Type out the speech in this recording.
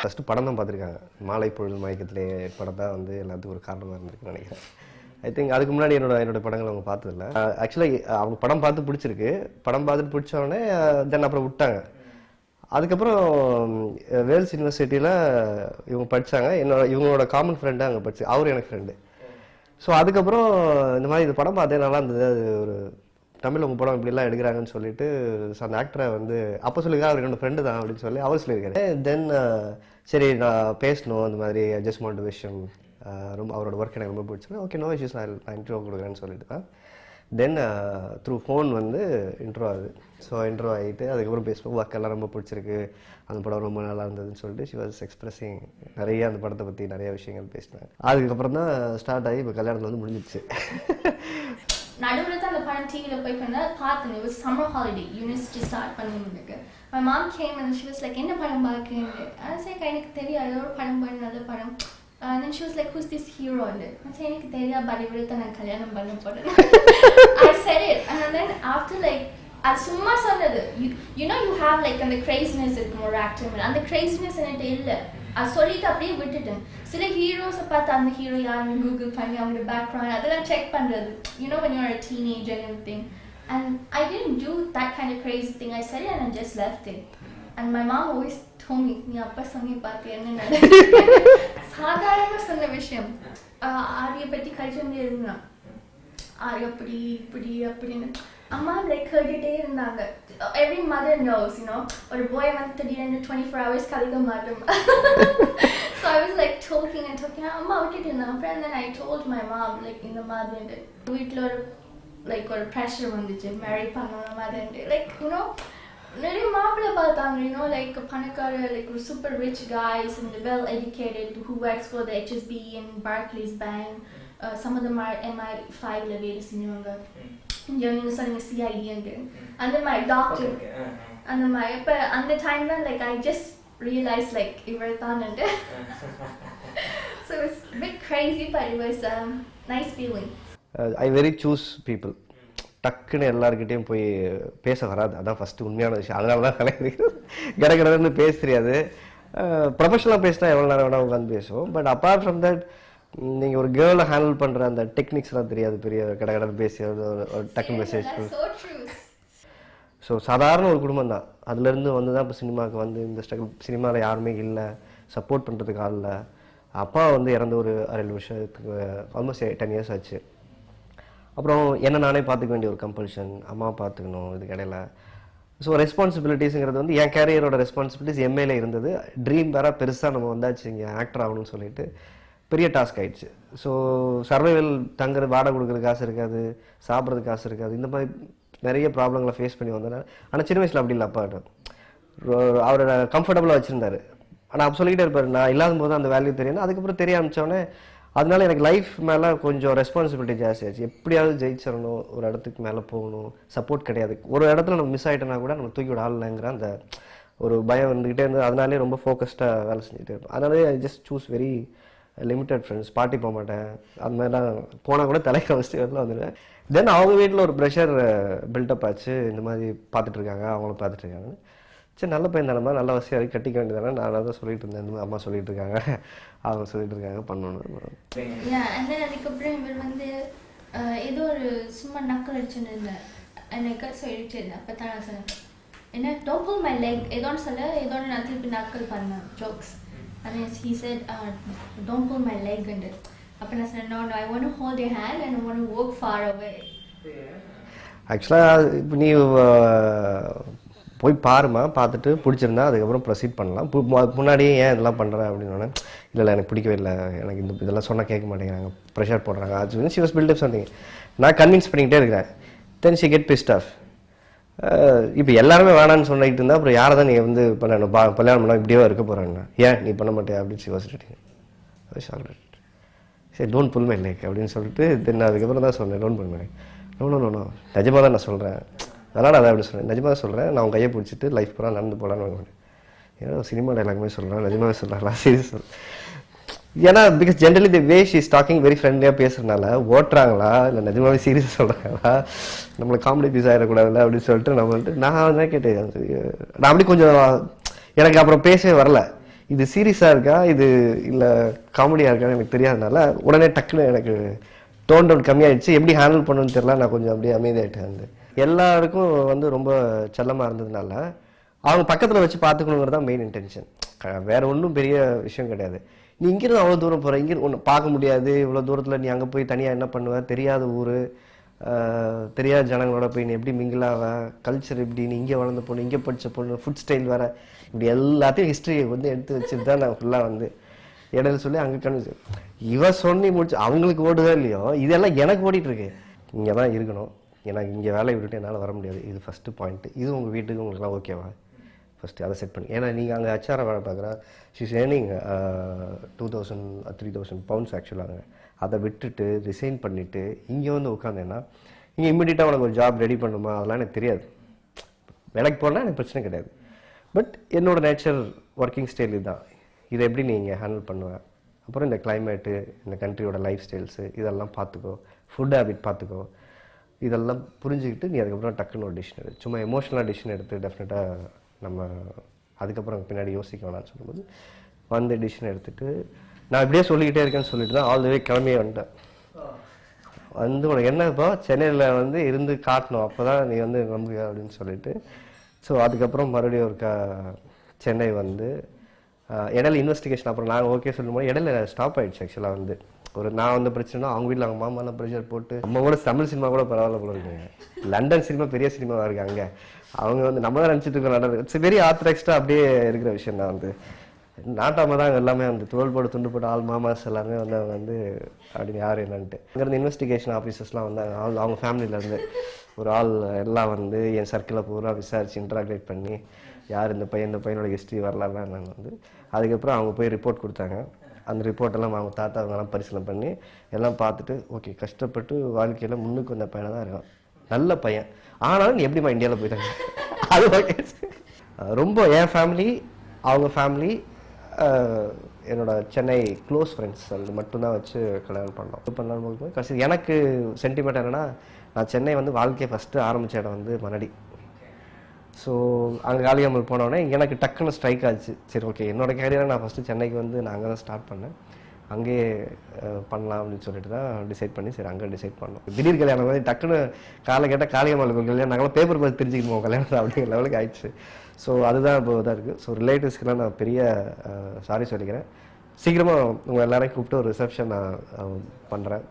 First படம் தான் பார்த்துருக்காங்க. மாலை பொழுது மயக்கத்திலே படம் தான் வந்து எல்லாத்துக்கும் ஒரு காரணமாக இருந்திருக்குன்னு நினைக்கிறேன். ஐ திங்க் அதுக்கு முன்னாடி என்னோட என்னோட படங்கள் அவங்க பார்த்ததில்ல. ஆக்சுவலாக uh, uh, அவங்க படம் பார்த்து பிடிச்சிருக்கு. படம் பார்த்துட்டு பிடிச்சோடனே தென் uh, அப்புறம் விட்டாங்க. அதுக்கப்புறம் um, வேல்ஸ் யூனிவர்சிட்டியில் இவங்க படித்தாங்க என்னோட இவங்களோட காமன் ஃப்ரெண்டு அங்கே படிச்சு அவர் எனக்கு ஃப்ரெண்டு ஸோ அதுக்கப்புறம் இந்த மாதிரி இந்த படம் பார்த்தே நல்லா இருந்தது. அது ஒரு தமிழ் உங்கள் படம் இப்படிலாம் எடுக்கிறாங்கன்னு சொல்லிட்டு அந்த ஆக்டரை வந்து அப்போ சொல்லியிருக்காரு அவர் என்னோட ஃப்ரெண்டு தான் அப்படின்னு சொல்லி அவர் சொல்லியிருக்காரு. தென் uh, சரி நான் பேசணும் அந்த மாதிரி ஜஸ்ட் விஷயம் uh, ரொம்ப அவரோட ஒர்க் எனக்கு ரொம்ப பிடிச்சிருக்கு. ஓகே நோ இஷ்யூஸ் நான் நான் இன்டர்வியூ கொடுக்குறேன்னு சொல்லிட்டு தான். தென் த்ரூ ஃபோன் வந்து இன்ட்ரோ ஆகுது. ஸோ இன்ட்ரோ ஆகிட்டு அதுக்கப்புறம் பேசுவோம் ஒர்க் எல்லாம் ரொம்ப பிடிச்சிருக்கு. அந்த படம் ரொம்ப நல்லா இருந்ததுன்னு சொல்லிட்டு ஷி வாஸ் எக்ஸ்பிரஸிங் நிறைய அந்த படத்தை பற்றி நிறைய விஷயங்கள் பேசினாங்க. அதுக்கப்புறம் தான் ஸ்டார்ட் ஆகி இப்போ கல்யாணத்தில் வந்து முடிஞ்சிடுச்சு. நடுவில் தான் அந்த படம் டிவியில் போய் பண்ண பார்த்தேன் it was summer holiday university start பண்ணிருக்கு my mom came and she was like என்ன படம் பார்க்குறீங்க I was like எனக்கு தெரியாது ஏதோ ஒரு படம் பண்ண நல்ல படம் Uh, and then she was like who's this hero and I said எனக்கு தெரியாது பட் இவரை தான் நான் கல்யாணம் பண்ண போறேன் I said it and then after like அது சும்மா சொன்னது you, you know you have like அந்த craziness இருக்கும் ஒரு ஆக்டர் அந்த craziness என்கிட்ட இல்லை அது சொல்லிட்டு அப்படியே விட்டுட்டேன். சில ஹீரோஸை பார்த்து அந்த ஹீரோ யாருன்னு கூகுள் பண்ணி அவங்களோட பேக்ரவுண்ட் அதெல்லாம் செக் பண்ணுறது you know know when you're a teenager and everything. And I didn't do that kind of crazy thing. I said it and I just left it. And நீ அப்பா சொன்னி பார்த்து என்ன சாதாரணமாக சொன்ன விஷயம். ஆஹ் ஆரிய பற்றி கழிச்சு வந்து இருந்தான் ஆரி அப்படி இப்படி அப்படின்னு. அம்மா லைக் கேட்டுட்டே இருந்தாங்க. எவ்ரி மதர் நோஸ் யூனோ ஒரு பாய் வந்து திடீர்னு டுவெண்ட்டி ஃபோர் ஹவர்ஸ் கதைக்க மாட்டோம். So I was like talking and talking அம்மா விட்டுட்டு இருந்தாங்க. அப்புறம் then I told my mom like இந்த மாதிரி வீட்டில் ஒரு லைக் ஒரு ப்ரெஷர் வந்துச்சு. மேரி பண்ணணும் மாதிரி லைக் யூனோ நிறைய மாப்பிள்ளை பார்த்தாங்க யூனோ லைக் பணக்கார லைக் ஒரு super rich guys and well educated who works for the HSBC and Barclays bank some of them are MI5 ல வேலை செஞ்சவங்க. இங்கே நீங்கள் சொன்னீங்க சிஐடின்ட்டு அந்த மாதிரி டாக்டர் அந்த மாதிரி. இப்போ அந்த டைம் தான் like I just realise like இவர் தான்ட்டு so it's bit crazy but it was nice feeling I very choose people டக்குன்னு எல்லாருக்கிட்டையும் போய் பேச வராது. அதான் ஃபஸ்ட்டு உண்மையான விஷயம். அதனால தான் கலையாது கட கடன்னு பேச தெரியாது ப்ரொஃபஷனலாக பேசினா எவ்வளோ நேரம் வேணால் உட்காந்து பேசுவோம். பட் அப்பார்ட் ஃப்ரம் தட் நீங்கள் ஒரு கேர்ளை ஹேண்டில் பண்ணுற அந்த டெக்னிக்ஸ்லாம் தெரியாது பெரிய கட கடன்னு பேசி ஒரு டக்கு மெசேஜ் ஸோ சாதாரண ஒரு குடும்பம் தான். அதுலேருந்து வந்து தான் இப்போ சினிமாவுக்கு வந்து இந்த ஸ்ட்ரகிள் சினிமாவில் யாருமே இல்லை. சப்போர்ட் பண்ணுறதுக்கு ஆள் இல்லை. அப்பா வந்து இறந்து ஒரு ஏழு வருஷத்துக்கு ஆல்மோஸ்ட் டென் இயர்ஸ் ஆச்சு. அப்புறம் என்ன நானே பார்த்துக்க வேண்டிய ஒரு கம்பல்ஷன் அம்மா பார்த்துக்கணும் இதுக்கு இடையில. ஸோ ரெஸ்பான்சிபிலிட்டிஸுங்கிறது வந்து என் கேரியரோட ரெஸ்பான்சிபிலிட்டிஸ் எம்ஏல இருந்தது. ட்ரீம் வேற பெருசாக நம்ம வந்தாச்சு இங்கே ஆக்டர் ஆகணும்னு சொல்லிட்டு. பெரிய டாஸ்க் ஆயிடுச்சு. ஸோ சர்வைவல் தங்குறது வாடகை கொடுக்குற காசு இருக்காது சாப்பிட்றதுக்கு காசு இருக்காது. இந்த மாதிரி நிறைய ப்ராப்ளங்களை ஃபேஸ் பண்ணி வந்தேன் ஆனால் சின்ன வயசில் அப்படி இல்லை. அப்பாட்ட அவரை கம்ஃபர்டபுளாக வச்சுருந்தாரு. ஆனால் அப்போ சொல்லிக்கிட்டே இருப்பார் நான் இல்லாத போது அந்த வேல்யூ தெரியும் அதுக்கப்புறம் தெரிய ஆரம்பித்தோடனே அதனால எனக்கு லைஃப் மேலே கொஞ்சம் ரெஸ்பான்சிபிலிட்டி ஜாஸ்தி ஆச்சு. எப்படியாவது ஜெயிச்சிடணும் ஒரு இடத்துக்கு மேலே போகணும். சப்போர்ட் கிடையாது. ஒரு இடத்துல நம்ம மிஸ் ஆகிட்டோன்னா கூட நம்ம தூக்கி விட ஆளுங்கிற அந்த ஒரு பயம் வந்துக்கிட்டே இருந்தது. அதனாலே ரொம்ப ஃபோக்கஸ்டாக வேலை செஞ்சுட்டு இருப்பேன் அதனாலே I just choose very limited friends party போக மாட்டேன். அது மாதிரிலாம் போனால் கூட தலைக்கு வச்சுட்டு வெளில வந்துடுவேன். தென் அவங்க வீட்டில் ஒரு ப்ரெஷர் பில்டப் ஆச்சு. இந்த மாதிரி பார்த்துட்ருக்காங்க. அவங்களும் பார்த்துட்ருக்காங்க. சரி நல்ல பையன் தானே நல்ல வசதியாக இருக்கு, கட்டிக்க வேண்டியதானே. நான் தான் சொல்லிட்டு இருந்தேன். இந்த அம்மா சொல்லிட்டு இருக்காங்க அவங்க சொல்லிட்டு இருக்காங்க பண்ணணும் அதுக்கப்புறம் இவர் வந்து ஏதோ ஒரு சும்மா நக்கல் அடிச்சுன்னு இருந்தேன் எனக்கு சொல்லிட்டு இருந்தேன் அப்போ தான் நான் சொன்னேன் என்ன டோன்ட் மை லைக் ஏதோன்னு சொல்ல. ஏதோன்னு நான் திருப்பி நக்கல் பண்ணேன். Jokes and he said uh, don't pull my leg அப்போ நான் சொன்னேன் no no I want to hold your hand and I want to walk far away. ஆக்சுவலாக இப்போ நீ போய் பாருமா பார்த்துட்டு பிடிச்சிருந்தா அதுக்கப்புறம் ப்ரொசீட் பண்ணலாம். பு- முன்னாடியே ஏன் இதெல்லாம் பண்ணுற அப்படின்னு இல்லை இல்லை எனக்கு பிடிக்கவே இல்லை. எனக்கு இந்த இதெல்லாம் சொன்னால் கேட்க மாட்டேங்கிறாங்க. ப்ரெஷர் போடுறாங்க. அது she was build up something நான் கன்வின்ஸ் பண்ணிக்கிட்டே இருக்கிறேன். Then she get pissed off இப்போ எல்லாருமே வேணான்னு சொல்லிட்டு இருந்தா அப்புறம் யாரை தான் நீ வந்து பண்ணணும்? பா கல்யாணம் பண்ணால் இப்படியே இருக்க போகிறாங்கண்ணா ஏன் நீ பண்ண மாட்டேன் அப்படின்னு சி வாசிட்டு சரி டோன்ட் புல் மை அப்படின்னு சொல்லிட்டு தென் அதுக்கப்புறம் தான் சொன்னேன் don't pull my leg no no no நிஜமாக தான் நான் சொல்கிறேன் அதனால் அதை அப்படி சொல்கிறேன் நிஜமாக தான் சொல்கிறேன் நான் உன் கையை பிடிச்சிட்டு லைஃப் போகிறான் நடந்து போகலான்னு ஏன்னா சினிமா டைலாகுமே சொல்கிறேன் நிஜமாவே சொல்கிறேன் சீரியஸ் ஏன்னா because generally the way she's is talking very ஃப்ரெண்ட்லியாக பேசுறதுனால ஓட்டுறாங்களா? இல்லை நிஜமாவே சீரியஸ் சொல்கிறாங்களா நம்மளை காமெடி பீஸ் ஆகிடக்கூடாதுல்ல அப்படின்னு சொல்லிட்டு நம்ம வந்துட்டு நான் தான் கேட்டேன் நான் அப்படி கொஞ்சம் எனக்கு அப்புறம் பேசவே வரல. இது சீரியஸாக இருக்கா? இது இல்லை காமெடியாக இருக்கான்னு எனக்கு தெரியாதனால உடனே டக்குன்னு எனக்கு டோன் டவுன் கம்மியாயிடுச்சு. எப்படி ஹேண்டில் பண்ணணும்னு தெரியல நான் கொஞ்சம் அப்படியே அமைதியாகிட்டேன் வந்து எல்லாருக்கும் வந்து ரொம்ப செல்லமாக இருந்ததுனால அவங்க பக்கத்தில் வச்சு பார்த்துக்கணுங்கிறது தான் மெயின் இன்டென்ஷன் வேற ஒன்றும் பெரிய விஷயம் கிடையாது. நீ இங்கிருந்து அவ்வளோ தூரம் போகிற இங்கே ஒன்று பார்க்க முடியாது. இவ்வளோ தூரத்தில் நீ அங்கே போய் தனியாக என்ன பண்ணுவ? தெரியாத ஊர். தெரியாத ஜனங்களோட போய் நீ எப்படி மிங்கிளாவ கல்ச்சர் எப்படி? நீ இங்கே வளர்ந்த பொண்ணு இங்கே படித்த பொண்ணு ஃபுட் ஸ்டைல் வேற. இப்படி எல்லாத்தையும் ஹிஸ்ட்ரியை வந்து எடுத்து வச்சுட்டு தான் நான் ஃபுல்லாக வந்து இடையில சொல்லி அங்கே கணிச்சு இவ சொன்னி முடிச்சு அவங்களுக்கு ஓடுதோ இல்லையோ? இதெல்லாம் எனக்கு ஓடிட்டுருக்கு இங்கே தான் இருக்கணும். எனக்கு இங்கே வேலையை விட்டுட்டு என்னால் வர முடியாது. இது ஃபஸ்ட்டு பாயிண்ட்டு இது உங்கள் வீட்டுக்கு உங்களுக்குலாம் ஓகேவா ஃபஸ்ட்டு அதை செட் பண்ணி ஏன்னா நீங்கள் அங்கே ஹெச்ஆர் வேலை பார்க்குறா she's earning two thousand three thousand pounds ஆக்சுவலாக அதை விட்டுட்டு ரிசைன் பண்ணிவிட்டு இங்கே வந்து உட்காந்தேன்னா இங்கே இம்மிடியட்டாக உனக்கு ஒரு ஜாப் ரெடி பண்ணுமா? அதெல்லாம் எனக்கு தெரியாது. வேலைக்கு போனால் எனக்கு பிரச்சனை கிடையாது. பட் என்னோடய நேச்சர் ஒர்க்கிங் ஸ்டைல் இதுதான். இதை எப்படி நீங்கள் ஹேண்டில் பண்ணுவேன் அப்புறம் இந்த கிளைமேட்டு இந்த கண்ட்ரியோட லைஃப் ஸ்டைல்ஸு இதெல்லாம் பார்த்துக்கோ. ஃபுட் ஹேபிட் பார்த்துக்கோ. இதெல்லாம் புரிஞ்சுக்கிட்டு நீ அதுக்கப்புறம் டக்குன்னு ஒரு டிசிஷன் எடு. சும்மா எமோஷனலாக டிசிஷன் எடுத்து டெஃபினட்டாக நம்ம அதுக்கப்புறம் பின்னாடி யோசிக்க வேணாம்னு சொல்லும்போது வந்து டிசிஷன் எடுத்துட்டு நான் இப்படியே சொல்லிக்கிட்டே இருக்கேன்னு சொல்லிட்டு தான் ஆல் த வே கிளம்பியே வந்துட்டேன். வந்து உனக்கு என்னப்பா சென்னையில் வந்து இருந்து காட்டணும். அப்போ தான் நீ வந்து நம்புக அப்படின்னு சொல்லிட்டு. ஸோ அதுக்கப்புறம் மறுபடியும் ஒருக்கா சென்னை வந்து இடையில இன்வெஸ்டிகேஷன் அப்புறம் நான் ஓகே சொல்லும்போது இடையில ஸ்டாப் ஆகிடுச்சு ஆக்சுவலாக வந்து. ஒரு நான் வந்து பிரச்சனைனா அவங்க வீட்டில் அவங்க மாமாலாம் ப்ரெஷர் போட்டு நம்ம கூட தமிழ் சினிமா கூட பரவாயில்ல போல இருக்குங்க. லண்டன் சினிமா பெரிய சினிமாவாக இருக்கு அங்கே. அவங்க வந்து நம்ம தான் நினச்சிட்டு இருக்கோம். லண்டன் இட்ஸ் வெரி ஆத்தரைஸ்டாக அப்படியே இருக்கிற விஷயம் தான் வந்து. நாட்டாம தான் எல்லாமே வந்து தோல் போட்டு துண்டு போட்டு ஆள் மாமாஸ் எல்லாமே வந்து அவங்க வந்து அப்படின்னு யார் என்னன்ட்டு. இங்கேருந்து இன்வெஸ்டிகேஷன் ஆஃபீஸர்ஸ்லாம் வந்தாங்க. ஆள் அவங்க ஃபேமிலியிலேருந்து ஒரு ஆள் எல்லாம் வந்து என் சர்க்கிளை பூரா விசாரித்து இன்ட்ராக்டேட் பண்ணி யார் இந்த பையன் இந்த பையனோட ஹிஸ்ட்ரி வரலாறுலாம் நான் வந்து அதுக்கப்புறம் அவங்க போய் ரிப்போர்ட் கொடுத்தாங்க. அந்த ரிப்போர்ட் எல்லாம் அவங்க தாத்தா அவங்கெல்லாம் பரிசீலனை பண்ணி எல்லாம் பார்த்துட்டு ஓகே கஷ்டப்பட்டு வாழ்க்கையில் முன்னுக்கு வந்த பையனாக தான் இருக்கான். நல்ல பையன். ஆனாலும் நீ எப்படிம்மா இந்தியாவில் போயிட்டாங்க? அது ஓகே ரொம்ப என் ஃபேமிலி அவங்க ஃபேமிலி என்னோட சென்னை க்ளோஸ் ஃப்ரெண்ட்ஸ் அது மட்டும்தான் வச்சு கல்யாணம் பண்ணோம். இது பண்ணலாம் போகும்போது கடைசி எனக்கு சென்டிமெண்ட் என்னென்னா நான் சென்னை வந்து வாழ்க்கையை ஃபஸ்ட்டு ஆரம்பித்த இடம் வந்து மனடி ஸோ அங்கே காளியம்மல் போனோடனே எனக்கு டக்குன்னு ஸ்ட்ரைக் ஆச்சு. சரி ஓகே என்னோட கேரியரை நான் ஃபஸ்ட்டு சென்னைக்கு வந்து நான் அங்கே தான் ஸ்டார்ட் பண்ணேன். அங்கேயே பண்ணலாம் அப்படின்னு சொல்லிட்டு தான் டிசைட் பண்ணி சரி அங்கே டிசைட் பண்ணோம். திடீர் கல்யாணம் வந்து டக்குன்னு காலை கேட்டால் காளியம்மாள் கல்யாணம் நாங்களாம் பேப்பர் பார்த்து தெரிஞ்சுக்கணும் கல்யாணம் அப்படிங்கிற லெவலுக்கு ஆயிடுச்சு. ஸோ அதுதான் இப்போ இதாக இருக்குது ஸோ ரிலேட்டிவ்ஸ்க்கெலாம் நான் பெரிய சாரி சொல்லிக்கிறேன். சீக்கிரமாக உங்கள் எல்லாரையும் கூப்பிட்டு ஒரு ரிசப்ஷன் நான் பண்ணுறேன்